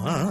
നാടിൻ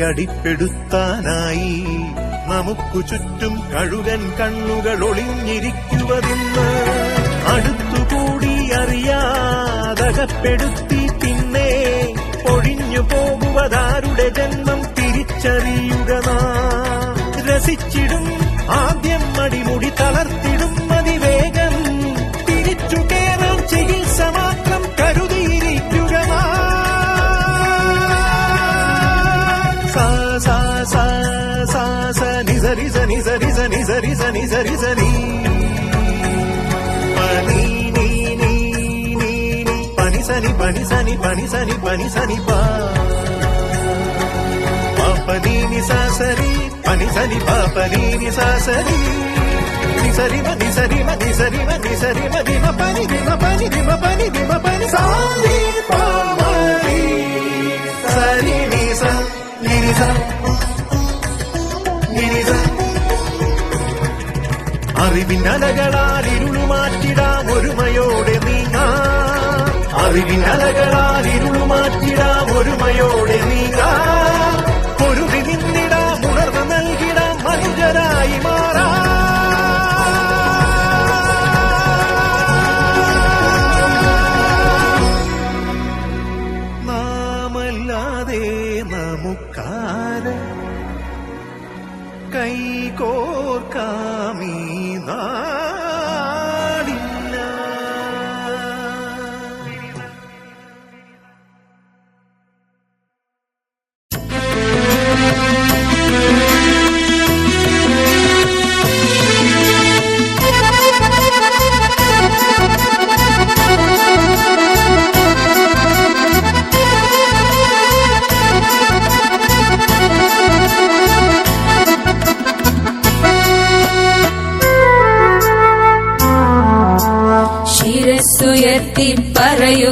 കടിപ്പെടുത്താനായി. നമുക്കു ചുറ്റും കഴുകൻ കണ്ണുകൾ ഒളിഞ്ഞിരിക്കുവതെന്ന് അടുത്തുകൂടി അറിയാതകപ്പെടുത്തി പിന്നെ ഒഴിഞ്ഞു പോകുവതാരുടെ ജന്മം തിരിച്ചറിയുക దని సరి సని పని నీ నీ నీ నీ. పని సని పని సని పని సని పని సని పా. పాపని నిసాసరి పని సని పాపని నిసాసరి నిసరి మది సరి మది సరి మది సరి మది మ పని ది మ పని ది మ పని ది మ పని. അറിവിനലകളാൽ ഇരുളുമാറ്റിടാം ഒരുമയോടെ നീങ്ങാം. പൊരുതി നിന്നിടാം ഉണർവ് നൽകിടാം മനുജരായി മാറാം. നാമല്ലാതെ നമുക്കാര കൈകോർക്കാമീ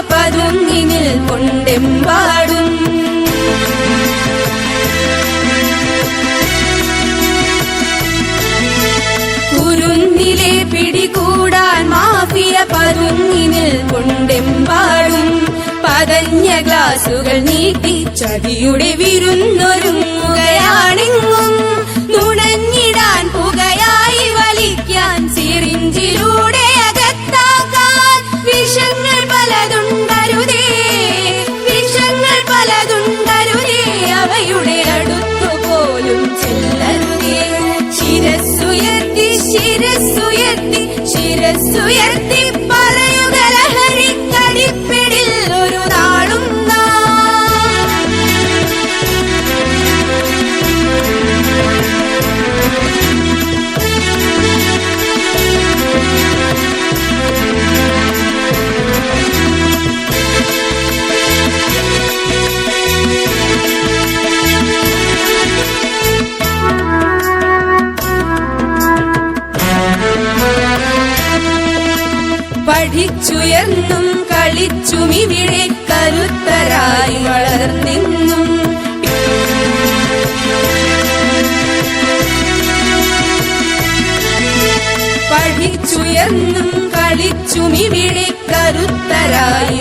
പതുങ്ങി നിൽപ്പുണ്ടെമ്പാടും. കുരുന്നിലെ പിടികൂടാൻ മാഫിയ പതുങ്ങി നിൽപ്പുണ്ടെമ്പാടും. പതഞ്ഞ ഗ്ലാസുകൾ നീട്ടി ചതിയുടെ വിരുന്നൊരുങ്ങുകയാണെങ്ങും. உயர்த்தி ഇവിടെ കരുത്തരായി വളർന്നിന്നും പഠിച്ചുയർന്നും കളിച്ചും കരുത്തരായി